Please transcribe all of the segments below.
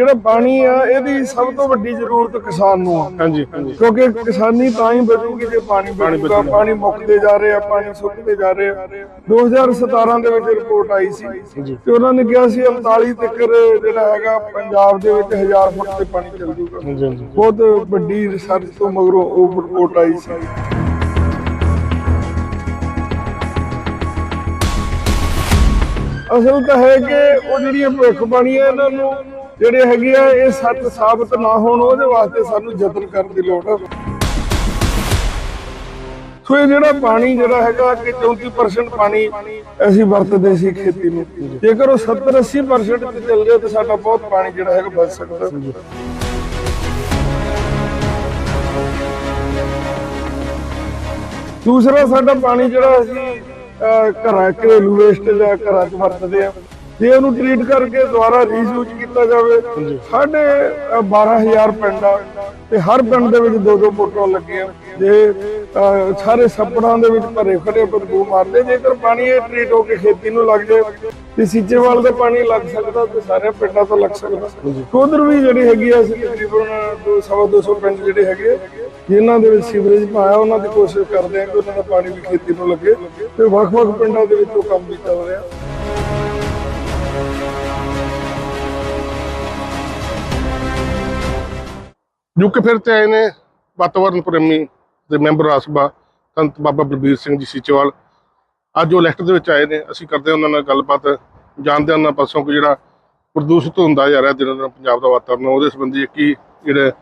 ਜਿਹੜਾ ਪਾਣੀ ਆ ਇਹਦੀ ਸਭ ਤੋਂ ਵੱਡੀ ਜ਼ਰੂਰਤ ਕਿਸਾਨ ਨੂੰ ਆ। ਹਾਂਜੀ ਹਾਂਜੀ। ਕਿਉਂਕਿ ਕਿਸਾਨੀ ਤਾਂ ਹੀ ਬਚੂਗੀ ਜੇ ਪਾਣੀ ਬਚੂਗਾ ਪਾਣੀ ਮੁੱਕਦੇ ਜਾ ਰਹੇ ਆ ਪਾਣੀ ਸੁੱਕਦੇ ਜਾ ਰਹੇ ਆ। 2017 ਦੇ ਵਿੱਚ ਰਿਪੋਰਟ ਆਈ ਸੀ ਤੇ ਉਹਨਾਂ ਨੇ ਕਿਹਾ ਸੀ 39 ਤੱਕ ਜਿਹੜਾ ਹੈਗਾ ਪੰਜਾਬ ਦੇ ਵਿੱਚ 1000 ਫੁੱਟ ਤੇ ਪਾਣੀ ਚੱਲ ਜੂਗਾ। ਬਹੁਤ ਵੱਡੀ ਰਿਸਰਚ ਤੋਂ ਮਗਰੋਂ ਉਹ ਰਿਪੋਰਟ ਆਈ ਸੀ। ਅਸਲ ਤਾਂ ਹੈ ਕਿ ਉਹ ਜਿਹੜੀਆਂ ਭਵਿੱਖਬਾਣੀਆਂ ਇਹਨਾਂ ਨੂੰ ਜਿਹੜੇ ਹੈਗੇ ਆ, ਇਹ ਸੱਚ ਸਾਬਤ ਨਾ ਹੋਣ, ਉਹਦੇ ਵਾਸਤੇ ਸਾਨੂੰ ਯਤਨ ਕਰਨ ਦੀ ਲੋੜ ਹੈ ਸੋ ਇਹ ਜਿਹੜਾ ਪਾਣੀ ਜਿਹੜਾ ਹੈਗਾ, ਕਿ 34% ਪਾਣੀ ਅਸੀਂ ਵਰਤਦੇ ਸੀ ਖੇਤੀ ਨੂੰ। ਜੇਕਰ ਉਹ 70 80% ਤੇ ਚੱਲ ਜਾਏ, ਤਾਂ ਸਾਡਾ ਬਹੁਤ ਪਾਣੀ ਜਿਹੜਾ ਹੈਗਾ ਬਚ ਸਕਦਾ। ਦੂਸਰਾ, ਸਾਡਾ ਪਾਣੀ ਜਿਹੜਾ ਅਸੀਂ ਘਰਾਂ ਘਰੇਲੂ ਵੇਸਟ ਜਾਂ ਘਰਾਂ 'ਚ ਵਰਤਦੇ ਆ। ਜੇ ਉਹਨੂੰ ਟ੍ਰੀਟ ਕਰਕੇ ਦੁਬਾਰਾ ਰੀਯੂਜ਼ ਕੀਤਾ ਜਾਵੇ ਸਾਡੇ ਅਹ, 12000 ਪਿੰਡ ਆ ਤੇ ਹਰ ਪਿੰਡ ਦੇ ਵਿੱਚ ਦੋ ਦੋ ਮੋਟਰਾਂ ਲੱਗੀਆਂ। ਜੇ ਸਾਰੇ ਸੱਪੜਾਂ ਦੇ ਵਿੱਚ ਭਰੇ ਖੜੇ ਬਦਬੂ ਮਾਰਦੇ ਜੇਕਰ ਪਾਣੀ ਇਹ ਟ੍ਰੀਟ ਹੋ ਕੇ ਖੇਤੀ ਨੂੰ ਲੱਗ ਜਾਏ ਤੇ ਸੀਚੇਵਾਲ ਦਾ ਪਾਣੀ ਲੱਗ ਸਕਦਾ ਤੇ ਸਾਰੇ ਪਿੰਡਾਂ ਤੋਂ ਲੱਗ ਸਕਦਾ। ਉਧਰ ਵੀ ਜਿਹੜੀ ਹੈਗੀ ਆ ਅਸੀਂ ਤਕਰੀਬਨ ਸਵਾ 200 ਪਿੰਡ ਜਿਹੜੇ ਹੈਗੇ ਜਿਨ੍ਹਾਂ ਦੇ ਵਿੱਚ ਸੀਵਰੇਜ ਪਾਇਆ ਉਹਨਾਂ ਦੀ ਕੋਸ਼ਿਸ਼ ਕਰਦੇ ਆ ਕਿ ਉਹਨਾਂ ਦਾ ਪਾਣੀ ਵੀ ਖੇਤੀ ਨੂੰ ਲੱਗੇ ਤੇ ਵੱਖ-ਵੱਖ ਪਿੰਡਾਂ ਦੇ ਵਿੱਚ ਉਹ ਕੰਮ ਵੀ ਚੱਲ ਰਿਹਾ। ਯੁੱਕ ਫਿਰ ਤੇ ਆਏ ਨੇ ਵਾਤਾਵਰਨ ਪ੍ਰੇਮੀ ਦੇ ਮੈਂਬਰ ਰਾਜ ਸੰਤ ਬਾਬਾ ਬਲਬੀਰ ਸਿੰਘ ਜੀ ਸੀਚੇਵਾਲ। ਅੱਜ ਉਹ ਲੈਕਚਰ ਦੇ ਵਿੱਚ ਆਏ ਨੇ, ਅਸੀਂ ਕਰਦੇ ਹਾਂ ਉਹਨਾਂ ਨਾਲ ਗੱਲਬਾਤ, ਜਾਣਦੇ ਹਾਂ ਉਹਨਾਂ ਪਾਸੋਂ ਕਿ ਜਿਹੜਾ ਪ੍ਰਦੂਸ਼ਿਤ ਹੁੰਦਾ ਜਾ ਰਿਹਾ ਦਿਨੋਂ ਦਿਨ ਪੰਜਾਬ ਦਾ ਵਾਤਾਵਰਨ, ਉਹਦੇ ਸੰਬੰਧੀ ਕੀ ਜਿਹੜੇ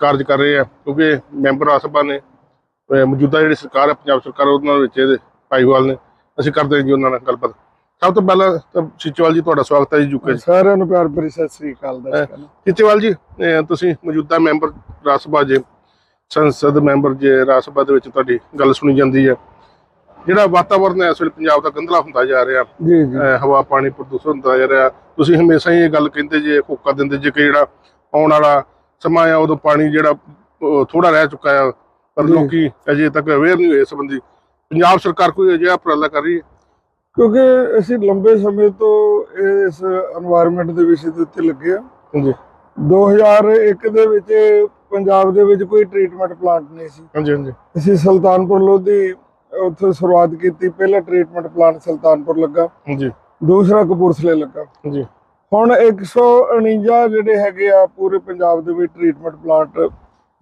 ਕਾਰਜ ਕਰ ਰਹੇ ਆ, ਕਿਉਂਕਿ ਮੈਂਬਰ ਰਾਜ ਨੇ ਮੌਜੂਦਾ ਜਿਹੜੀ ਸਰਕਾਰ ਹੈ, ਪੰਜਾਬ ਸਰਕਾਰ, ਉਹਨਾਂ ਵਿੱਚ ਇਹਦੇ ਭਾਈਵਾਲ ਨੇ। ਅਸੀਂ ਕਰਦੇ ਹਾਂ ਜੀ ਉਹਨਾਂ ਨਾਲ ਗੱਲਬਾਤ। ਸਭ ਤੋਂ ਪਹਿਲਾਂ ਤਾਂ ਸੀਚੇਵਾਲ ਜੀ ਤੁਹਾਡਾ ਸਵਾਗਤ ਹੈ ਜੀ 'ਚ। ਸਾਰਿਆਂ ਨੂੰ ਪਿਆਰ ਭਰੀ ਸਤਿ ਸ੍ਰੀ ਅਕਾਲ ਦਾ ਕਿਚੇਵਾਲ ਜੀ ਤੁਸੀਂ ਮੌਜੂਦਾ ਮੈਂਬਰ ਰਾਜ ਸਭਾ ਜੇ ਸੰਸਦ ਮੈਂਬਰ ਜੇ ਰਾਜ ਸਭਾ ਦੇ ਵਿੱਚ ਤੁਹਾਡੀ ਗੱਲ ਸੁਣੀ ਜਾਂਦੀ ਹੈ। ਜਿਹੜਾ ਵਾਤਾਵਰਨ ਹੈ ਇਸ ਵੇਲੇ ਪੰਜਾਬ ਦਾ ਗੰਦਲਾ ਹੁੰਦਾ ਜਾ ਰਿਹਾ। ਜੀ ਜੀ। ਹਵਾ ਪਾਣੀ ਪ੍ਰਦੂਸ਼ਣ ਹੁੰਦਾ ਜਾ ਰਿਹਾ। ਤੁਸੀਂ ਹਮੇਸ਼ਾ ਹੀ ਇਹ ਗੱਲ ਕਹਿੰਦੇ ਜੇ ਹੋਕਾ ਦਿੰਦੇ ਜੇ ਕਿ ਜਿਹੜਾ ਆਉਣ ਵਾਲਾ ਸਮਾਂ ਆ ਉਦੋਂ ਪਾਣੀ ਜਿਹੜਾ ਥੋੜਾ ਰਹਿ ਚੁੱਕਾ ਆ। ਪਰ। ਲੋਕੀ ਅਜੇ ਤੱਕ ਅਵੇਅਰ ਨਹੀਂ ਹੋਏ ਇਸ ਸੰਬੰਧੀ। ਪੰਜਾਬ ਸਰਕਾਰ ਕੋਈ ਅਜਿਹਾ ਉਪਰਾਲਾ ਕਰ ਰਹੀ ਹੈ? ਕਿਉਂਕਿ ਅਸੀਂ ਲੰਬੇ ਸਮੇਂ ਤੋਂ ਇਸ এনवायरमेंट ਦੇ ਵਿਸ਼ੇ ਦੇ ਉੱਤੇ ਲੱਗੇ ਆ ਹਾਂਜੀ। 2001 ਦੇ ਵਿੱਚ ਪੰਜਾਬ ਦੇ ਵਿੱਚ ਕੋਈ ਟ੍ਰੀਟਮੈਂਟ ਪਲਾਂਟ ਨਹੀਂ ਸੀ। ਹਾਂਜੀ ਹਾਂਜੀ। ਅਸੀਂ ਸੁਲਤਾਨਪੁਰ ਲੋਧੀ ਉੱਥੇ ਸ਼ੁਰੂਆਤ ਕੀਤੀ। ਪਹਿਲਾ ਟ੍ਰੀਟਮੈਂਟ ਪਲਾਂਟ ਸੁਲਤਾਨਪੁਰ ਲੱਗਾ। ਹਾਂਜੀ। ਦੂਸਰਾ ਕਪੂਰਥਲੇ ਲੱਗਾ। ਹਾਂਜੀ। ਹੁਣ 149 ਜਿਹੜੇ ਹੈਗੇ ਆ ਪੂਰੇ ਪੰਜਾਬ ਦੇ ਵਿੱਚ ਟ੍ਰੀਟਮੈਂਟ ਪਲਾਂਟ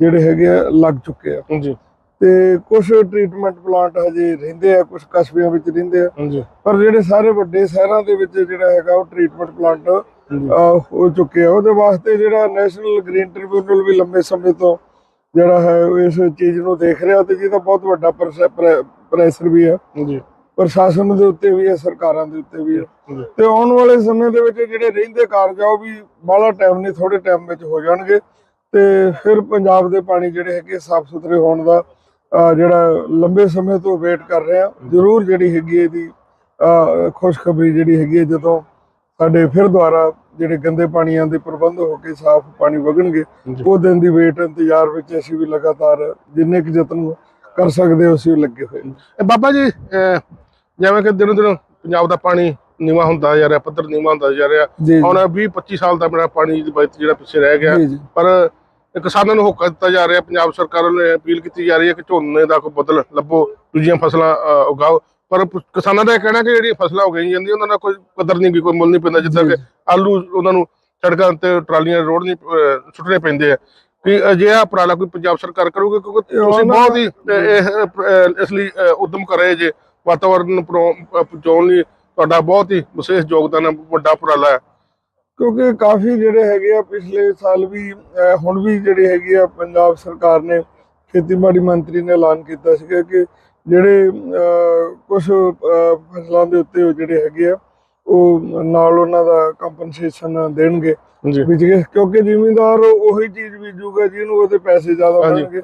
ਜਿਹੜੇ ਹੈਗੇ ਆ ਲੱਗ ਚੁੱਕੇ ਆ। ਹਾਂਜੀ। ਤੇ ਕੁਝ ਟ੍ਰੀਟਮੈਂਟ ਪਲਾਂਟ ਹਜੇ ਰਹਿੰਦੇ ਆ ਕੁਝ ਕਸਬਿਆਂ ਵਿੱਚ ਰਹਿੰਦੇ ਆ। ਪਰ ਜਿਹੜੇ ਸਾਰੇ ਵੱਡੇ ਸ਼ਹਿਰਾਂ ਦੇ ਵਿੱਚ ਜਿਹੜਾ ਹੈਗਾ ਉਹ ਟ੍ਰੀਟਮੈਂਟ ਪਲਾਂਟ ਹੋ ਚੁੱਕੇ ਆ। ਉਹਦੇ ਵਾਸਤੇ ਜਿਹੜਾ ਨੈਸ਼ਨਲ ਗ੍ਰੀਨ ਟ੍ਰਿਬਿਊਨਲ ਵੀ ਲੰਬੇ ਸਮੇਂ ਤੋਂ ਜਿਹੜਾ ਹੈ ਇਸ ਚੀਜ਼ ਨੂੰ ਦੇਖ ਰਿਹਾ ਤੇ ਜਿਹਦਾ ਬਹੁਤ ਵੱਡਾ ਪ੍ਰੈਸ਼ਰ ਵੀ ਆ। ਪ੍ਰਸ਼ਾਸਨ ਦੇ ਉੱਤੇ ਵੀ ਹੈ ਸਰਕਾਰਾਂ ਦੇ ਉੱਤੇ ਵੀ ਹੈ ਤੇ ਆਉਣ ਵਾਲੇ ਸਮੇਂ ਦੇ ਵਿੱਚ ਜਿਹੜੇ ਰਹਿੰਦੇ ਕਾਰਜ ਆ ਉਹ ਵੀ ਬਾਹਲਾ ਟਾਈਮ ਨਹੀਂ ਥੋੜੇ ਟਾਈਮ ਵਿੱਚ ਹੋ ਜਾਣਗੇ। ਤੇ ਫਿਰ ਪੰਜਾਬ ਦੇ ਪਾਣੀ ਜਿਹੜੇ ਹੈਗੇ ਸਾਫ਼ ਸੁਥਰੇ ਹੋਣ ਦਾ ਜਿਹੜਾ ਲੰਬੇ ਸਮੇਂ ਤੋਂ ਵੇਟ ਕਰ ਰਹੇ ਆ ਜ਼ਰੂਰ ਜਿਹੜੀ ਹੈਗੀ ਇਹਦੀ ਖੁਸ਼ਖਬਰੀ ਜਿਹੜੀ ਹੈਗੀ ਜਦੋਂ ਸਾਡੇ ਫਿਰ ਦੁਆਰਾ ਜਿਹੜੇ ਗੰਦੇ ਪਾਣੀਆਂ ਦੇ ਪ੍ਰਬੰਧ ਹੋ ਕੇ ਸਾਫ਼ ਪਾਣੀ ਵਗਣਗੇ। ਉਹ ਦਿਨ ਦੀ ਵੇਟ ਇੰਤਜ਼ਾਰ ਵਿੱਚ ਅਸੀਂ ਵੀ ਲਗਾਤਾਰ ਜਿੰਨੇ ਕੁ ਯਤਨ ਕਰ ਸਕਦੇ ਹੋ ਅਸੀਂ ਲੱਗੇ ਹੋਏ। ਇਹ ਬਾਬਾ ਜੀ ਜਿਵੇਂ ਕਿ ਦਿਨੋਂ ਦਿਨ ਪੰਜਾਬ ਦਾ ਪਾਣੀ ਨੀਵਾ ਹੁੰਦਾ ਜਾ ਰਿਹਾ ਪੱਧਰ ਨੀਵਾ ਹੁੰਦਾ ਜਾ ਰਿਹਾ ਹੁਣ 20 25 ਸਾਲ ਦਾ ਮੇਰਾ ਪਾਣੀ ਦੀ ਬਚਤ ਜਿਹੜਾ ਪਿੱਛੇ ਰਹਿ ਗਿਆ ਪਰ ਕਿਸਾਨਾਂ ਨੂੰ ਹੋਕਾ ਦਿੱਤਾ ਜਾ ਰਿਹਾ ਪੰਜਾਬ ਸਰਕਾਰ ਵੱਲੋਂ ਅਪੀਲ ਕੀਤੀ ਜਾ ਰਹੀ ਹੈ ਕਿ ਝੋਨੇ ਦਾ ਕੋਈ ਬਦਲ ਲੱਭੋ ਦੂਜੀਆਂ ਫਸਲਾਂ ਉਗਾਓ। ਪਰ ਕਿਸਾਨਾਂ ਦਾ ਇਹ ਕਹਿਣਾ ਕਿ ਜਿਹੜੀਆਂ ਫਸਲਾਂ ਉਗਾਈਆਂ ਜਾਂਦੀਆਂ ਉਹਨਾਂ ਦਾ ਕੋਈ ਕਦਰ ਨਹੀਂ ਕੋਈ ਮੁੱਲ ਨਹੀਂ ਪੈਂਦਾ ਜਿੱਦਾਂ ਕਿ ਆਲੂ ਉਹਨਾਂ ਨੂੰ ਸੜਕਾਂ ਤੇ ਟਰਾਲੀਆਂ ਰੋਡ ਨਹੀਂ ਸੁੱਟਣੇ ਪੈਂਦੇ ਆ। ਕਿ ਅਜਿਹਾ ਉਪਰਾਲਾ ਕੋਈ ਪੰਜਾਬ ਸਰਕਾਰ ਕਰੂਗੀ ਕਿਉਂਕਿ ਤੁਸੀਂ ਬਹੁਤ ਹੀ ਇਹ ਇਸ ਲਈ ਉਦਮ ਕਰ ਰਹੇ ਜੇ। ਵਾਤਾਵਰਨ ਨੂੰ ਪਹੁੰਚਾਉਣ ਲਈ ਤੁਹਾਡਾ ਬਹੁਤ ਹੀ ਵਿਸ਼ੇਸ਼ ਯੋਗਦਾਨ ਹੈ ਵੱਡਾ ਉਪਰਾਲਾ ਹੈ। ਕਿਉਂਕਿ ਕਾਫੀ ਜਿਹੜੇ ਹੈਗੇ ਆ ਪਿਛਲੇ ਸਾਲ ਵੀ ਹੁਣ ਵੀ ਜਿਹੜੇ ਹੈਗੇ ਆ ਪੰਜਾਬ ਸਰਕਾਰ ਨੇ ਖੇਤੀਬਾੜੀ ਮੰਤਰੀ ਨੇ ਐਲਾਨ ਕੀਤਾ ਸੀਗਾ ਕਿ ਜਿਹੜੇ ਕੁਝ ਫਸਲਾਂ ਦੇ ਉੱਤੇ ਜਿਹੜੇ ਹੈਗੇ ਆ ਉਹ ਨਾਲ ਉਹਨਾਂ ਦਾ ਕੰਪਨਸੇਸ਼ਨ ਦੇਣਗੇ। ਜੀ ਵਿੱਚ ਕਿਉਂਕਿ ਜ਼ਿਮੀਂਦਾਰ ਉਹੀ ਚੀਜ਼ ਬੀਜੂਗਾ ਜਿਹਨੂੰ ਉਹਦੇ ਪੈਸੇ ਜ਼ਿਆਦਾ ਮਿਲਣਗੇ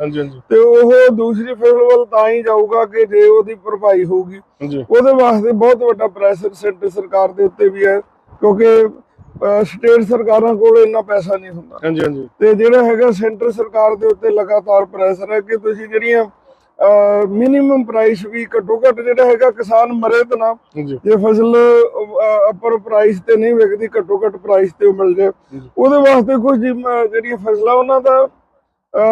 ਤੇ ਉਹ ਦੂਸਰੀ ਫਸਲ ਵੱਲ ਤਾਂ ਹੀ ਜਾਊਗਾ ਕਿ ਜੇ ਉਹਦੀ ਭਰਪਾਈ ਹੋਊਗੀ। ਉਹਦੇ ਵਾਸਤੇ ਬਹੁਤ ਵੱਡਾ ਪ੍ਰੈਸ਼ਰ ਸੈਂਟਰ ਸਰਕਾਰ ਦੇ ਉੱਤੇ ਵੀ ਹੈ ਕਿਉਂਕਿ ਸਟੇਟ ਸਰਕਾਰਾਂ ਕੋਲ ਇੰਨਾ ਪੈਸਾ ਨਹੀਂ ਹੁੰਦਾ ਹਾਂਜੀ ਹਾਂਜੀ ਤੇ ਜਿਹੜਾ ਹੈਗਾ ਸੈਂਟਰ ਸਰਕਾਰ ਦੇ ਉੱਤੇ ਲਗਾਤਾਰ ਪ੍ਰੈਸ਼ਰ ਹੈ ਕਿ ਤੁਸੀਂ ਜਿਹੜੀਆਂ ਮਿਨੀਮਮ ਪ੍ਰਾਈਸ ਵੀ ਘੱਟੋ ਘੱਟ ਜਿਹੜਾ ਹੈਗਾ ਕਿਸਾਨ ਮਰੇ ਤਾਂ ਨਾ ਜੀ ਫਸਲ ਅਪਰ ਪ੍ਰਾਈਸ ਤੇ ਨਹੀਂ ਵਿਕਦੀ ਘੱਟੋ ਘੱਟ ਪ੍ਰਾਈਸ ਤੇ ਉਹ ਮਿਲ ਜਾਏ ਜੀ। ਉਹਦੇ ਵਾਸਤੇ ਕੁਝ ਜਿਹੜੀਆਂ ਫਸਲਾਂ ਉਹਨਾਂ ਦਾ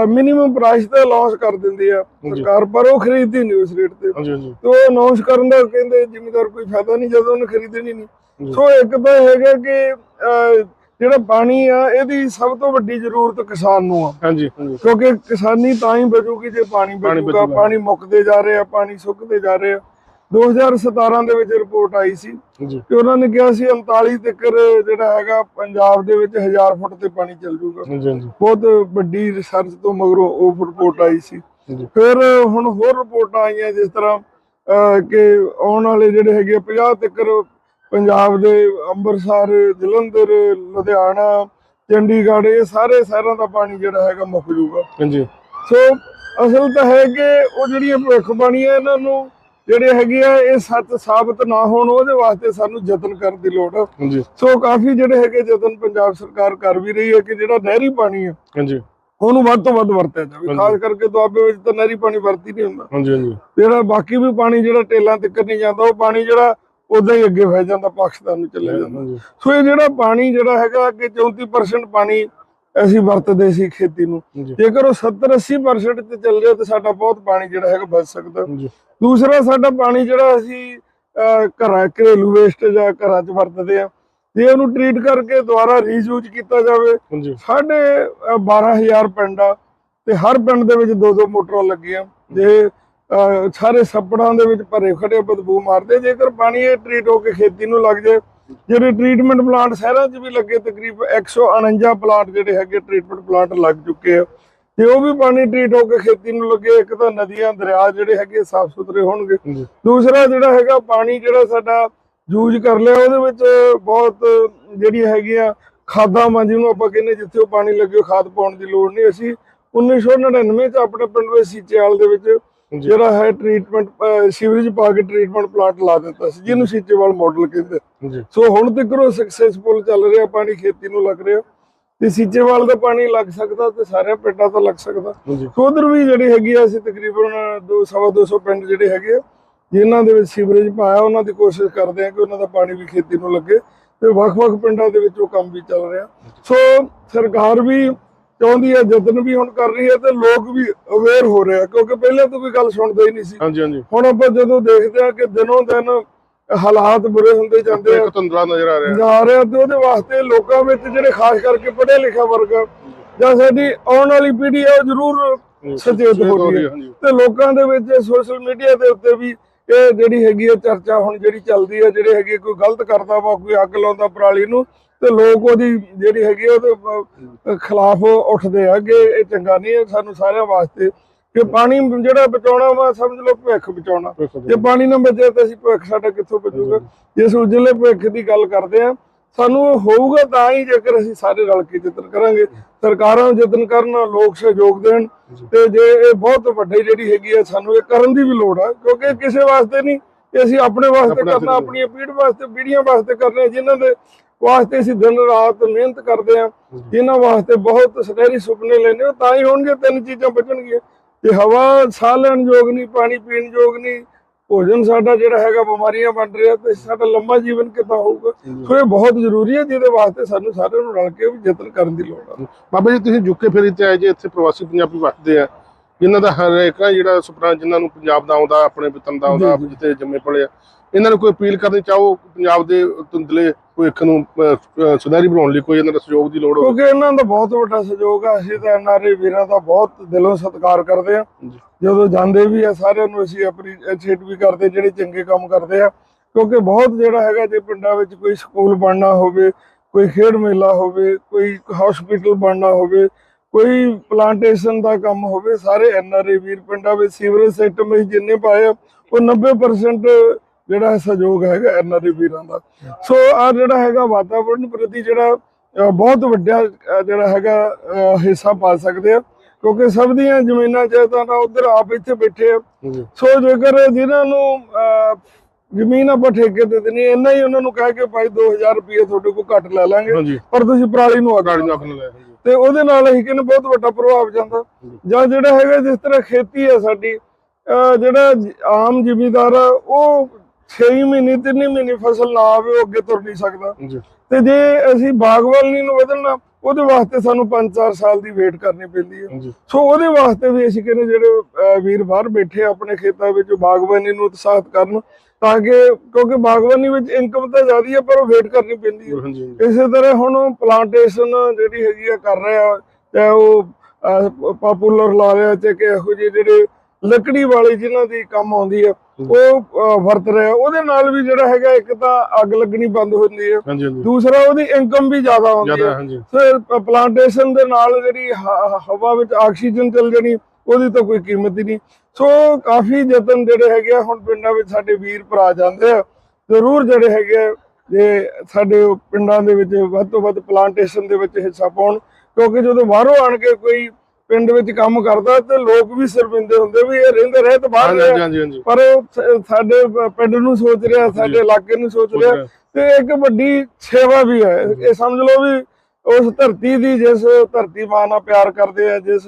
ਮਿਨੀਮਮ ਪ੍ਰਾਈਸ ਤੇ ਲਾਂਚ ਕਰ ਦਿੰਦੀ ਆ। ਸਰਕਾਰ ਪਰ ਉਹ ਖਰੀਦਦੀ ਨਹੀਂ ਉਸ ਰੇਟ ਤੇ ਤੇ ਉਹ ਅਨਾਉਂਸ ਕਰਨ ਦਾ ਕਹਿੰਦੇ ਜ਼ਿਮੀਦਾਰ ਕੋਈ ਫਾਇਦਾ ਨਹੀਂ ਜਦੋਂ ਉਹਨੇ ਖਰੀਦਣੀ ਨਹੀਂ। ਸੋ ਇੱਕ ਤਾਂ ਹੈਗਾ ਕਿ ਜਿਹੜਾ ਪਾਣੀ ਆ ਇਹਦੀ ਸਭ ਤੋਂ ਵੱਡੀ ਜ਼ਰੂਰਤ ਕਿਸਾਨ ਨੂੰ ਆ। ਹਾਂਜੀ ਕਿਉਂਕਿ ਕਿਸਾਨੀ ਤਾਂ ਹੀ ਬਚੂਗੀ ਜੇ ਪਾਣੀ ਬਚੂਗਾ। ਪਾਣੀ ਮੁੱਕਦੇ ਜਾ ਰਹੇ ਆ ਪਾਣੀ ਸੁੱਕਦੇ ਜਾ ਰਹੇ ਆ। 2017 ਦੇ ਵਿੱਚ ਰਿਪੋਰਟ ਆਈ ਸੀ ਕਿ ਉਹਨਾਂ ਨੇ ਕਿਹਾ ਸੀ 39 ਤੱਕ ਜਿਹੜਾ ਹੈਗਾ ਪੰਜਾਬ ਦੇ ਵਿੱਚ 1000 ਫੁੱਟ ਤੇ ਪਾਣੀ ਚੱਲ ਜੂਗਾ। ਬਹੁਤ ਵੱਡੀ ਰਿਸਰਚ ਤੋਂ ਮਗਰੋਂ ਉਹ ਰਿਪੋਰਟ ਆਈ ਸੀ। ਫਿਰ ਹੁਣ ਹੋਰ ਰਿਪੋਰਟਾਂ ਆਈਆਂ ਜਿਸ ਤਰ੍ਹਾਂ ਕਿ ਆਉਣ ਵਾਲੇ ਜਿਹੜੇ ਹੈਗੇ ਆ 50 ਤੱਕ ਪੰਜਾਬ ਦੇ ਅੰਮ੍ਰਿਤਸਰ ਜਲੰਧਰ ਲੁਧਿਆਣਾ ਚੰਡੀਗੜ੍ਹ ਇਹ ਸਾਰੇ ਸ਼ਹਿਰਾਂ ਦਾ ਪਾਣੀ ਜਿਹੜਾ ਹੈਗਾ ਮੁੱਕ ਜੂਗਾ ਹਾਂਜੀ। ਸੋ ਅਸਲ ਤਾਂ ਹੈ ਕਿ ਉਹ ਜਿਹੜੀਆਂ ਭਵਿੱਖਬਾਣੀਆਂ ਇਹਨਾਂ ਨੂੰ ਜਿਹੜੇ ਹੈਗੇ ਆ ਇਹ ਸੱਚ ਸਾਬਤ ਨਾ ਹੋਣ ਉਹਦੇ ਵਾਸਤੇ ਸਾਨੂੰ ਯਤਨ ਕਰਨ ਦੀ ਲੋੜ ਹਾਂਜੀ। ਸੋ ਕਾਫੀ ਜਿਹੜੇ ਹੈਗੇ ਯਤਨ ਪੰਜਾਬ ਸਰਕਾਰ ਕਰ ਵੀ ਰਹੀ ਹੈ ਕਿ ਜਿਹੜਾ ਨਹਿਰੀ ਪਾਣੀ ਆ ਹਾਂਜੀ। ਉਹਨੂੰ ਵੱਧ ਤੋਂ ਵੱਧ ਵਰਤਿਆ ਜਾਵੇ। ਖਾਸ ਕਰਕੇ ਦੁਆਬੇ ਵਿੱਚ ਤਾਂ ਨਹਿਰੀ ਪਾਣੀ ਵਰਤੀ ਨਹੀਂ ਹੁੰਦਾ। ਹਾਂਜੀ ਹਾਂਜੀ। ਜਿਹੜਾ ਬਾਕੀ ਵੀ ਪਾਣੀ ਜਿਹੜਾ ਟੇਲਾਂ ਤੱਕ ਨਹੀਂ ਜਾਂਦਾ ਉਹ ਪਾਣੀ ਜਿਹੜਾ ਉਦਾਂ ਹੀ ਅੱਗੇ ਵਹਿ ਜਾਂਦਾ ਪਾਕਿਸਤਾਨ ਨੂੰ ਚਲੇ ਜਾਂਦਾ। ਸੋ ਇਹ ਜਿਹੜਾ ਪਾਣੀ ਜਿਹੜਾ ਹੈਗਾ ਕਿ 34% ਪਾਣੀ ਅਸੀਂ ਵਰਤਦੇ ਸੀ ਖੇਤੀ ਨੂੰ। ਜੇਕਰ ਉਹ 70 80% ਤੇ ਚੱਲ ਜਾਏ ਤਾਂ ਸਾਡਾ ਬਹੁਤ ਪਾਣੀ ਜਿਹੜਾ ਹੈਗਾ ਬਚ ਸਕਦਾ। ਦੂਸਰਾ ਸਾਡਾ ਪਾਣੀ ਜਿਹੜਾ ਅਸੀਂ ਘਰਾਂ ਘਰੇਲੂ ਵੇਸਟ ਜਾਂ ਘਰਾਂ 'ਚ ਵਰਤਦੇ ਆ ਜੇ ਉਹਨੂੰ ਟ੍ਰੀਟ ਕਰਕੇ ਦੁਬਾਰਾ ਰੀਯੂਜ਼ ਕੀਤਾ ਜਾਵੇ ਅਹ, 12000 ਪਿੰਡ ਆ ਤੇ ਹਰ ਪਿੰਡ ਦੇ ਵਿੱਚ ਦੋ ਦੋ ਮੋਟਰਾਂ ਲੱਗੀਆਂ। ਜੇ ਸਾਰੇ ਛੱਪੜਾਂ ਦੇ ਵਿੱਚ ਭਰੇ ਖੜੇ ਬਦਬੂ ਮਾਰਦੇ ਜੇਕਰ ਪਾਣੀ ਇਹ ਟ੍ਰੀਟ ਹੋ ਕੇ ਖੇਤੀ ਨੂੰ ਲੱਗ ਜਾਏ ਜਿਹੜੇ ਟ੍ਰੀਟਮੈਂਟ ਪਲਾਂਟ ਸ਼ਹਿਰਾਂ 'ਚ ਵੀ ਲੱਗੇ ਤਕਰੀਬ 149 ਪਲਾਂਟ ਜਿਹੜੇ ਹੈਗੇ ਟ੍ਰੀਟਮੈਂਟ ਪਲਾਂਟ ਲੱਗ ਚੁੱਕੇ ਆ। ਤੇ ਉਹ ਵੀ ਪਾਣੀ ਟ੍ਰੀਟ ਹੋ ਕੇ ਖੇਤੀ ਨੂੰ ਲੱਗੇ ਇੱਕ ਤਾਂ ਨਦੀਆਂ ਦਰਿਆ ਜਿਹੜੇ ਹੈਗੇ ਸਾਫ਼ ਸੁਥਰੇ ਹੋਣਗੇ। ਜੀ ਦੂਸਰਾ ਜਿਹੜਾ ਹੈਗਾ ਪਾਣੀ ਜਿਹੜਾ ਸਾਡਾ ਯੂਜ਼ ਕਰ ਲਿਆ ਉਹਦੇ ਵਿੱਚ ਬਹੁਤ ਜਿਹੜੀ ਹੈਗੀਆਂ ਖਾਦਾਂ ਮਾਂ ਜਿਹਨੂੰ ਆਪਾਂ ਕਹਿੰਦੇ ਜਿੱਥੇ ਉਹ ਪਾਣੀ ਲੱਗੇ ਖਾਦ ਪਾਉਣ ਦੀ ਲੋੜ ਨਹੀਂ। ਅਸੀਂ 1999 ਚ ਆਪਣੇ ਪਿੰਡ ਵਿੱਚ ਸੀਚੇਵਾਲ ਦੇ ਵਿੱਚ ਜੀ ਜਿਹੜਾ ਹੈ ਟ੍ਰੀਟਮੈਂਟ ਸੀਵਰੇਜ ਪਾ ਕੇ ਟ੍ਰੀਟਮੈਂਟ ਪਲਾਂਟ ਲਾ ਦਿੱਤਾ ਸੀ ਜਿਹਨੂੰ ਸੀਚੇਵਾਲ ਮਾਡਲ ਕਹਿੰਦੇ। ਸੋ ਹੁਣ ਤੱਕ ਉਹ ਸਕਸੈਸਫੁਲ ਚੱਲ ਰਿਹਾ ਪਾਣੀ ਖੇਤੀ ਨੂੰ ਲੱਗ ਰਿਹਾ। ਤੇ ਸੀਚੇਵਾਲ ਦਾ ਪਾਣੀ ਲੱਗ ਸਕਦਾ ਤੇ ਸਾਰੇ ਪਿੰਡਾਂ ਤੋਂ ਲੱਗ ਸਕਦਾ। ਉਧਰ ਵੀ ਜਿਹੜੀ ਹੈਗੀ ਆ ਅਸੀਂ ਤਕਰੀਬਨ 200 200 ਪਿੰਡ ਜਿਹੜੇ ਹੈਗੇ ਆ, ਜਿਨ੍ਹਾਂ ਦੇ ਵਿੱਚ ਸੀਵਰੇਜ ਪਾਇਆ ਉਹਨਾਂ ਦੀ ਕੋਸ਼ਿਸ਼ ਕਰਦੇ ਆ ਕਿ ਉਹਨਾਂ ਦਾ ਪਾਣੀ ਵੀ ਖੇਤੀ ਨੂੰ ਲੱਗੇ। ਤੇ ਵੱਖ-ਵੱਖ ਪਿੰਡਾਂ ਦੇ ਵਿੱਚ ਉਹ ਕੰਮ ਵੀ ਚੱਲ ਰਿਹਾ। ਸੋ ਸਰਕਾਰ ਵੀ ਚਾਹੁੰਦੀ ਹੈ ਯਤਨ ਵੀ ਹੁਣ ਕਰ ਰਹੀ ਹੈ ਤੇ ਲੋਕ ਵੀ ਅਵੇਅਰ ਹੋ ਰਹੇ ਆ ਕਿਉਂਕਿ ਪਹਿਲਾਂ ਤੋਂ ਕੋਈ ਗੱਲ ਸੁਣਦੇ ਹੀ ਨਹੀਂ ਸੀ। ਹਾਂਜੀ ਹਾਂਜੀ। ਹੁਣ ਆਪਾਂ ਜਦੋਂ ਦੇਖਦੇ ਆ ਕਿ ਦਿਨੋਂ ਦਿਨ ਹਾਲਾਤ ਬੁਰੇ ਹੁੰਦੇ ਜਾਂਦੇ ਆ ਇੱਕ ਤੰਦਰਾ ਨਜ਼ਰ ਆ ਰਿਹਾ। ਜਾ ਰਿਹਾ ਤੇ ਉਹਦੇ ਵਾਸਤੇ ਲੋਕਾਂ ਵਿੱਚ ਜਿਹੜੇ ਖਾਸ ਕਰਕੇ ਪੜ੍ਹੇ ਲਿਖਿਆ ਵਰਗ ਆ, ਜਾਂ ਸਾਡੀ ਆਉਣ ਵਾਲੀ ਪੀੜ੍ਹੀ ਉਹ ਜ਼ਰੂਰ ਸਚੇਤ ਹੋ ਰਹੀ ਹੈ ਤੇ ਲੋਕਾਂ ਦੇ ਵਿੱਚ ਸੋਸ਼ਲ ਮੀਡੀਆ ਦੇ ਉੱਤੇ ਵੀ ਇਹ ਜਿਹੜੀ ਹੈਗੀ ਹੈ ਚਰਚਾ ਹੁਣ ਜਿਹੜੀ ਚੱਲਦੀ ਹੈ ਜਿਹੜੇ ਹੈਗੇ ਕੋਈ ਗਲਤ ਕਰਦਾ ਵਾ ਕੋਈ ਅੱਗ ਲਾਉਂਦਾ ਪਰਾਲੀ ਨੂੰ ਤੇ ਲੋਕ ਉਹਦੀ ਜਿਹੜੀ ਹੈਗੀ ਉਹਦੇ ਖਿਲਾਫ ਉੱਠਦੇ ਆ ਕਿ ਇਹ ਚੰਗਾ ਨਹੀਂ ਹੈ ਸਾਨੂੰ ਸਾਰਿਆਂ ਵਾਸਤੇ। ਕਿ ਪਾਣੀ ਜਿਹੜਾ ਬਚਾਉਣਾ ਵਾ ਸਮਝ ਲਓ ਭਵਿੱਖ ਬਚਾਉਣਾ। ਜੇ ਪਾਣੀ ਨਾ ਬਚੇ ਤਾਂ ਅਸੀਂ ਭਵਿੱਖ ਸਾਡਾ ਕਿੱਥੋਂ ਬਚੂਗਾ? ਜਿਸ ਉਜਲੇ ਭਵਿੱਖ ਦੀ ਗੱਲ ਕਰਦੇ ਆ ਸਾਨੂੰ ਹੋਊਗਾ ਤਾਂ ਹੀ ਜੇਕਰ ਅਸੀਂ ਸਾਰੇ ਰਲ ਕੇ ਯਤਨ ਕਰਾਂਗੇ। ਸਰਕਾਰਾਂ ਯਤਨ ਕਰਨ ਲੋਕ ਸਹਿਯੋਗ ਦੇਣ। ਤੇ ਜੇ ਇਹ ਬਹੁਤ ਵੱਡੀ ਜਿਹੜੀ ਹੈਗੀ ਆ ਸਾਨੂੰ ਇਹ ਕਰਨ ਦੀ ਵੀ ਲੋੜ ਆ ਕਿਉਂਕਿ ਕਿਸੇ ਵਾਸਤੇ ਨਹੀਂ। ਅਸੀਂ ਆਪਣੇ ਵਾਸਤੇ ਕਰਨਾ ਆਪਣੀਆਂ ਪੀੜ੍ਹ ਵਾਸਤੇ ਪੀੜ੍ਹੀਆਂ ਵਾਸਤੇ ਕਰਨਾ ਜਿਨ੍ਹਾਂ ਦੇ ਵਾਸਤੇ ਅਸੀਂ ਦਿਨ ਰਾਤ ਮਿਹਨਤ ਕਰਦੇ ਆ ਜਿਨ੍ਹਾਂ ਵਾਸਤੇ ਬਹੁਤ ਸੁਨਹਿਰੀ ਸੁਪਨੇ ਲੈਣੇ ਉਹ ਤਾਂ ਹੀ ਹੋਣਗੇ ਤਿੰਨ ਚੀਜ਼ਾਂ ਬਚਣਗੀਆਂ। ਜੇ ਹਵਾ ਸਾਹ ਲੈਣ ਯੋਗ ਨਹੀਂ ਪਾਣੀ ਪੀਣ ਯੋਗ ਨਹੀਂ। ਭੋਜਨ ਸਾਡਾ ਜਿਹੜਾ ਹੈਗਾ ਬਿਮਾਰੀਆਂ ਬਣ ਰਿਹਾ ਤੇ ਸਾਡਾ ਲੰਬਾ ਜੀਵਨ ਕਿੱਦਾਂ ਹੋਊਗਾ? ਸੋ ਇਹ ਬਹੁਤ ਜ਼ਰੂਰੀ ਹੈ ਜਿਹਦੇ ਵਾਸਤੇ ਸਾਨੂੰ ਸਾਰਿਆਂ ਨੂੰ ਰਲ ਕੇ ਵੀ ਯਤਨ ਕਰਨ ਦੀ ਲੋੜ ਆ। ਬਾਬਾ ਜੀ ਤੁਸੀਂ ਜੁਕੇ ਫੇਰੀ ਤੇ ਆਏ ਜੇ ਇੱਥੇ ਪ੍ਰਵਾਸੀ ਪੰਜਾਬੀ ਵਸਦੇ ਆ। ਜਿਨ੍ਹਾਂ ਦਾ ਹਰ ਇੱਕ ਜਿਹੜਾ ਸੁਪਨਾ ਜਿਨ੍ਹਾਂ ਨੂੰ ਪੰਜਾਬ ਦਾ ਆਉਂਦਾ ਆਪਣੇ ਵਤਨ ਦਾ ਆਉਂਦਾ। ਜਿੱਥੇ ਜੰਮੇ ਪਲੇ ਆ। ਇਹਨਾਂ ਨੂੰ ਕੋਈ ਅਪੀਲ ਕਰਨੀ ਚਾਹੋ? ਪੰਜਾਬ ਦੇ ਤੁੰਦਲੇ ਭਵਿੱਖ ਨੂੰ ਸੁਨਹਿਰੀ ਬਣਾਉਣ ਲਈ ਕੋਈ ਇਹਨਾਂ ਦਾ ਸਹਿਯੋਗ ਦੀ ਲੋੜ ਹੋਵੇ? ਕਿਉਂਕਿ ਇਹਨਾਂ ਦਾ ਬਹੁਤ ਵੱਡਾ ਸਹਿਯੋਗ ਆ। ਅਸੀਂ ਤਾਂ ਐਨਆਰਏ ਵੀਰਾਂ ਦਾ ਬਹੁਤ ਦਿਲੋਂ ਸਤਿਕਾਰ ਕਰਦੇ ਆ। ਜਦੋਂ ਜਾਂਦੇ ਵੀ ਆ ਸਾਰਿਆਂ ਨੂੰ ਅਸੀਂ ਅਪਰੀਸ਼ੀਏਟ ਵੀ ਕਰਦੇ ਜਿਹੜੇ ਚੰਗੇ ਕੰਮ ਕਰਦੇ ਆ। ਕਿਉਂਕਿ ਬਹੁਤ ਜਿਹੜਾ ਹੈਗਾ ਜੇ ਪਿੰਡਾਂ ਵਿੱਚ ਕੋਈ ਸਕੂਲ ਬਣਨਾ ਹੋਵੇ ਕੋਈ ਖੇਡ ਮੇਲਾ ਹੋਵੇ ਕੋਈ ਹਸਪੀਟਲ ਬਣਨਾ ਹੋਵੇ ਕੋਈ ਪਲਾਂਟੇਸ਼ਨ ਦਾ ਕੰਮ ਹੋਵੇ ਸਾਰੇ ਐਨਆਰਏ ਵੀਰ ਪਿੰਡਾਂ ਵਿੱਚ ਸੀਵਰੇਜ ਸਿਸਟਮ ਵਿੱਚ ਜਿੰਨੇ ਪਾਏ ਉਹ 90% ਜਿਹੜਾ ਸਹਿਯੋਗ ਹੈਗਾ ਐਨਆਰਏ ਵੀਰਾਂ ਦਾ। ਸੋ ਆ ਜਿਹੜਾ ਹੈਗਾ ਵਾਤਾਵਰਣ ਪ੍ਰਤੀ ਜਿਹੜਾ ਬਹੁਤ ਵੱਡਾ ਜਿਹੜਾ ਹੈਗਾ ਹਿੱਸਾ ਪਾ ਸਕਦੇ ਆ। ਕਿਉਂਕਿ ਸਭ ਦੀਆਂ ਜ਼ਮੀਨਾਂ ਚਾਹਤਾਂ ਤਾਂ ਉਧਰ ਆਪ ਇੱਥੇ ਬੈਠੇ ਆ। ਸੋ ਜੇਕਰ ਜਿਨ੍ਹਾਂ ਨੂੰ ਜ਼ਮੀਨ ਆਪਾਂ ਠੇਕੇ ਤੇ ਦੇਣੀ ਇੰਨਾ ਹੀ ਉਹਨਾਂ ਨੂੰ ਕਹਿ ਕੇ ਭਾਈ 2000 ਰੁਪਏ ਤੁਹਾਡੇ ਕੋਲ ਘੱਟ ਲੈ ਲਾਂਗੇ। ਪਰ ਤੁਸੀਂ ਪਰਾਲੀ ਨੂੰ ਅੱਗ ਗਾੜੀ ਨੂੰ ਲੈ ਤੇ ਉਹਦੇ ਨਾਲ ਅਸੀਂ ਕਹਿੰਦੇ ਬਹੁਤ ਵੱਡਾ ਪ੍ਰਭਾਵ ਜਾਂਦਾ। ਜਾਂ ਜਿਹੜਾ ਹੈਗਾ ਜਿਸ ਤਰ੍ਹਾਂ ਖੇਤੀ ਹੈ ਸਾਡੀ ਜਿਹੜਾ ਆਮ ਜ਼ਿਮੀਦਾਰ ਆ ਉਹ 6 ਮਹੀਨੇ 3 ਮਹੀਨੇ ਫਸਲ ਨਾ ਆਵੇ ਉਹ ਅੱਗੇ ਤੁਰ ਨਹੀਂ ਸਕਦਾ। ਤੇ ਜੇ ਅਸੀਂ ਬਾਗਬਾਨੀ ਨੂੰ ਵਧਣਾ ਉਹਦੇ ਵਾਸਤੇ ਸਾਨੂੰ 5-4 ਸਾਲ ਦੀ ਵੇਟ ਕਰਨੀ ਪੈਂਦੀ ਹੈ ਸੋ ਉਹਦੇ ਵਾਸਤੇ ਵੀ ਅਸੀਂ ਕਹਿੰਦੇ ਜਿਹੜੇ ਵੀਰ ਬਾਹਰ ਬੈਠੇ ਆਪਣੇ ਖੇਤਾਂ ਵਿੱਚ ਬਾਗਬਾਨੀ ਨੂੰ ਉਤਸ਼ਾਹਿਤ ਕਰਨ ਤਾਂ ਕਿ ਕਿਉਂਕਿ ਬਾਗਬਾਨੀ ਵਿੱਚ ਇਨਕਮ ਤਾਂ ਜ਼ਿਆਦੀ ਹੈ ਪਰ ਉਹ ਵੇਟ ਕਰਨੀ ਪੈਂਦੀ ਹੈ ਇਸੇ ਤਰ੍ਹਾਂ ਹੁਣ ਪਲਾਂਟੇਸ਼ਨ ਜਿਹੜੀ ਹੈਗੀ ਆ ਕਰ ਰਹੇ ਆ ਚਾਹੇ ਉਹ ਪਪੂਲਰ ਲਾ ਰਿਹਾ ਤੇ ਕਿ ਇਹੋ ਜਿਹੇ ਜਿਹੜੇ ਲੱਕੜੀ ਵਾਲੇ ਜਿਨ੍ਹਾਂ ਦੀ ਕੰਮ ਆਉਂਦੀ ਆ ਉਹ ਵਰਤ ਰਹੇ। ਉਹਦੇ ਨਾਲ ਵੀ ਜਿਹੜਾ ਹੈਗਾ ਇੱਕ ਤਾਂ ਅੱਗ ਲੱਗਣੀ ਬੰਦ ਹੁੰਦੀ ਹੈ। ਦੂਸਰਾ ਉਹਦੀ ਇਨਕਮ ਵੀ ਜ਼ਿਆਦਾ ਜ਼ਿਆਦਾ ਹੈ। ਸੋ ਪਲਾਂਟੇਸ਼ਨ ਦੇ ਨਾਲ ਜਿਹੜੀ ਹਵਾ ਵਿੱਚ ਆਕਸੀਜਨ ਚੱਲ ਜਾਣੀ ਉਹਦੀ ਤਾਂ ਕੋਈ ਕੀਮਤ ਹੀ ਨਹੀਂ। ਸੋ ਕਾਫੀ ਯਤਨ ਜਿਹੜੇ ਹੈਗੇ ਹੁਣ ਪਿੰਡਾਂ ਵਿੱਚ ਸਾਡੇ ਵੀਰ ਭਰਾ ਜਾਂਦੇ ਆ। ਜ਼ਰੂਰ ਜਿਹੜੇ ਹੈਗੇ ਆ ਜੇ ਸਾਡੇ ਪਿੰਡਾਂ ਦੇ ਵਿੱਚ ਵੱਧ ਤੋਂ ਵੱਧ ਪਲਾਂਟੇਸ਼ਨ ਦੇ ਵਿੱਚ ਹਿੱਸਾ ਪਾਉਣ ਕਿਉਂਕਿ ਜਦੋਂ ਬਾਹਰੋਂ ਆਣ ਕੇ ਕੋਈ ਪਿੰਡ ਵਿੱਚ ਕੰਮ ਕਰਦਾ ਤੇ ਲੋਕ ਵੀ ਸ਼ਰਮਿੰਦੇ ਹੁੰਦੇ ਵੀ ਇਹ ਰਹਿੰਦੇ ਰਹੇ ਤਾਂ ਬਾਹਰ ਹਾਂਜੀ। ਹਾਂਜੀ ਹਾਂਜੀ। ਪਰ ਸਾਡੇ ਪਿੰਡ ਨੂੰ ਸੋਚ ਰਿਹਾ ਸਾਡੇ ਇਲਾਕੇ ਨੂੰ ਸੋਚ ਰਿਹਾ ਤੇ ਇੱਕ ਵੱਡੀ ਸੇਵਾ ਵੀ ਹੈ। ਇਹ ਸਮਝ ਲਓ ਵੀ ਉਸ ਧਰਤੀ ਦੀ ਜਿਸ ਧਰਤੀ ਮਾਂ ਨਾਲ ਪਿਆਰ ਕਰਦੇ ਆ ਜਿਸ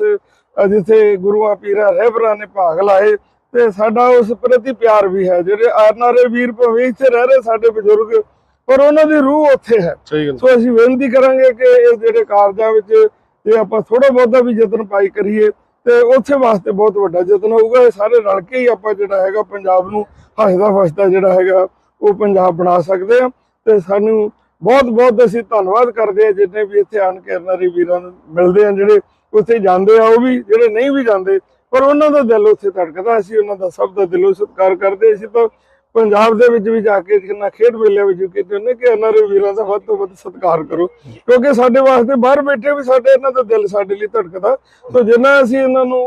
ਜਿੱਥੇ ਗੁਰੂਆਂ ਪੀਰਾਂ ਰਹਿਬਰਾਂ ਨੇ ਭਾਗ ਲਾਏ ਤੇ ਸਾਡਾ ਉਸ ਪ੍ਰਤੀ ਪਿਆਰ ਵੀ ਹੈ। ਜਿਹੜੇ ਆਰਨਾਰੇ ਵੀਰ ਭਾਵੇਂ ਇੱਥੇ ਰਹਿ ਰਹੇ ਸਾਡੇ ਬਜ਼ੁਰਗ ਪਰ ਉਹਨਾਂ ਦੀ ਰੂਹ ਉੱਥੇ ਹੈ। ਸੋ ਅਸੀਂ ਬੇਨਤੀ ਕਰਾਂਗੇ ਕਿ ਇਹ ਜਿਹੜੇ ਕਾਰਜਾਂ ਵਿੱਚ ਜੇ ਆਪਾਂ ਥੋੜਾ ਬਹੁਤਾ ਵੀ ਯਤਨ ਪਾਈ ਕਰੀਏ ਤੇ ਉੱਥੇ ਵਾਸਤੇ ਬਹੁਤ ਵੱਡਾ ਯਤਨ ਹੋਊਗਾ। ਇਹ ਸਾਰੇ ਰਲ ਕੇ ਹੀ ਆਪਾਂ ਜਿਹੜਾ ਹੈਗਾ ਪੰਜਾਬ ਨੂੰ ਹੱਸਦਾ ਫਸਦਾ ਜਿਹੜਾ ਹੈਗਾ, ਉਹ ਪੰਜਾਬ ਬਣਾ ਸਕਦੇ ਆ ਤੇ ਸਾਨੂੰ ਬਹੁਤ ਬਹੁਤ ਅਸੀਂ ਧੰਨਵਾਦ ਕਰਦੇ ਆ ਜਿੰਨੇ ਵੀ ਇੱਥੇ ਆਣ ਕੇ ਅਰਨਾਰੀ ਵੀਰਾਂ ਨੂੰ ਮਿਲਦੇ ਆ, ਜਿਹੜੇ ਉੱਥੇ ਜਾਂਦੇ ਆ, ਉਹ ਵੀ, ਜਿਹੜੇ ਨਹੀਂ ਵੀ ਜਾਂਦੇ, ਪਰ ਉਹਨਾਂ ਦਾ ਦਿਲ ਉੱਥੇ ਧੜਕਦਾ, ਅਸੀਂ ਉਹਨਾਂ ਦਾ ਸਭ ਦਾ ਦਿਲੋਂ ਸਤਿਕਾਰ ਕਰਦੇ ਅਸੀਂ ਤਾਂ ਪੰਜਾਬ ਦੇ ਵਿੱਚ ਵੀ ਜਾ ਕੇ ਕਿੰਨਾ ਖੇਡ ਮੇਲਿਆਂ ਵਿੱਚ ਵੀ ਕਹਿੰਦੇ ਨੇ ਕਿ ਇਹਨਾਂ ਦੇ ਵੀਰਾਂ ਦਾ ਵੱਧ ਤੋਂ ਵੱਧ ਸਤਿਕਾਰ ਕਰੋ। ਕਿਉਂਕਿ ਸਾਡੇ ਵਾਸਤੇ ਬਾਹਰ ਬੈਠੇ ਵੀ ਸਾਡੇ ਇਹਨਾਂ ਦਾ ਦਿਲ ਸਾਡੇ ਲਈ ਧੜਕਦਾ। ਸੋ ਜਿੰਨਾ ਅਸੀਂ ਇਹਨਾਂ ਨੂੰ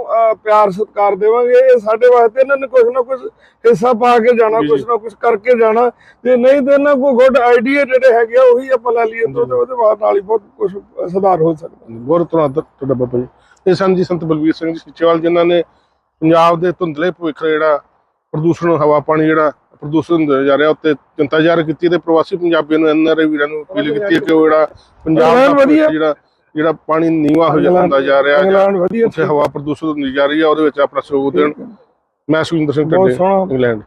ਪਿਆਰ ਸਤਿਕਾਰ ਦੇਵਾਂਗੇ ਇਹ ਸਾਡੇ ਵਾਸਤੇ ਇਹਨਾਂ ਨੇ ਕੁਝ ਨਾ ਕੁਝ ਹਿੱਸਾ ਪਾ ਕੇ ਜਾਣਾ ਕੁਝ ਨਾ ਕੁਝ ਕਰਕੇ ਜਾਣਾ। ਜੇ ਨਹੀਂ ਤੇ ਇਹਨਾਂ ਕੋਈ ਗੁੱਡ ਆਈਡੀਆ ਜਿਹੜੇ ਹੈਗੇ ਆ ਉਹੀ ਆਪਾਂ ਲੈ ਲਈਏ ਤਾਂ ਉਹਦੇ- ਬਾਅਦ ਨਾਲ ਹੀ ਬਹੁਤ ਕੁਝ ਸੁਧਾਰ ਹੋ ਸਕਦਾ। ਬਹੁਤ ਤੁਹਾਡਾ ਬਾਬਾ ਜੀ। ਇਹ ਸਨ ਜੀ ਸੰਤ ਬਲਵੀਰ ਸਿੰਘ ਜੀ ਸਿੱਚੇਵਾਲ ਜਿਨ੍ਹਾਂ ਨੇ ਪੰਜਾਬ ਦੇ ਧੁੰਦਲੇ ਭਵਿੱਖ ਜਿਹੜਾ ਪ੍ਰਦੂਸ਼ਣ ਹਵਾ ਪਾਣੀ ਜਿਹੜਾ ਪ੍ਰਦੂਸ਼ਣ ਹੁੰਦਾ ਜਾ ਰਿਹਾ ਉੱਤੇ ਚਿੰਤਾ ਜ਼ਾਹਰ ਕੀਤੀ ਤੇ ਪ੍ਰਵਾਸੀ ਪੰਜਾਬੀਆਂ ਨੂੰ ਐਨਆਰਆਈ ਵੀਰਾਂ ਨੂੰ ਅਪੀਲ ਕੀਤੀ ਹੈ ਕਿ ਉਹ ਜਿਹੜਾ ਪੰਜਾਬ ਦਾ ਜਿਹੜਾ ਜਿਹੜਾ ਪਾਣੀ ਨੀਵਾ ਹੋ ਜਾਂਦਾ ਜਾ ਰਿਹਾ ਵਧੀਆ ਉੱਥੇ ਹਵਾ ਪ੍ਰਦੂਸ਼ਿਤ ਹੁੰਦੀ ਜਾ ਰਹੀ ਹੈ ਉਹਦੇ ਵਿੱਚ ਆਪਣਾ ਸਹਿਯੋਗ ਦੇਣ। ਮੈਂ ਸੁਖਿੰਦਰ ਸਿੰਘ ਸੋਹਣਾ। ਇੰਗਲੈਂਡ।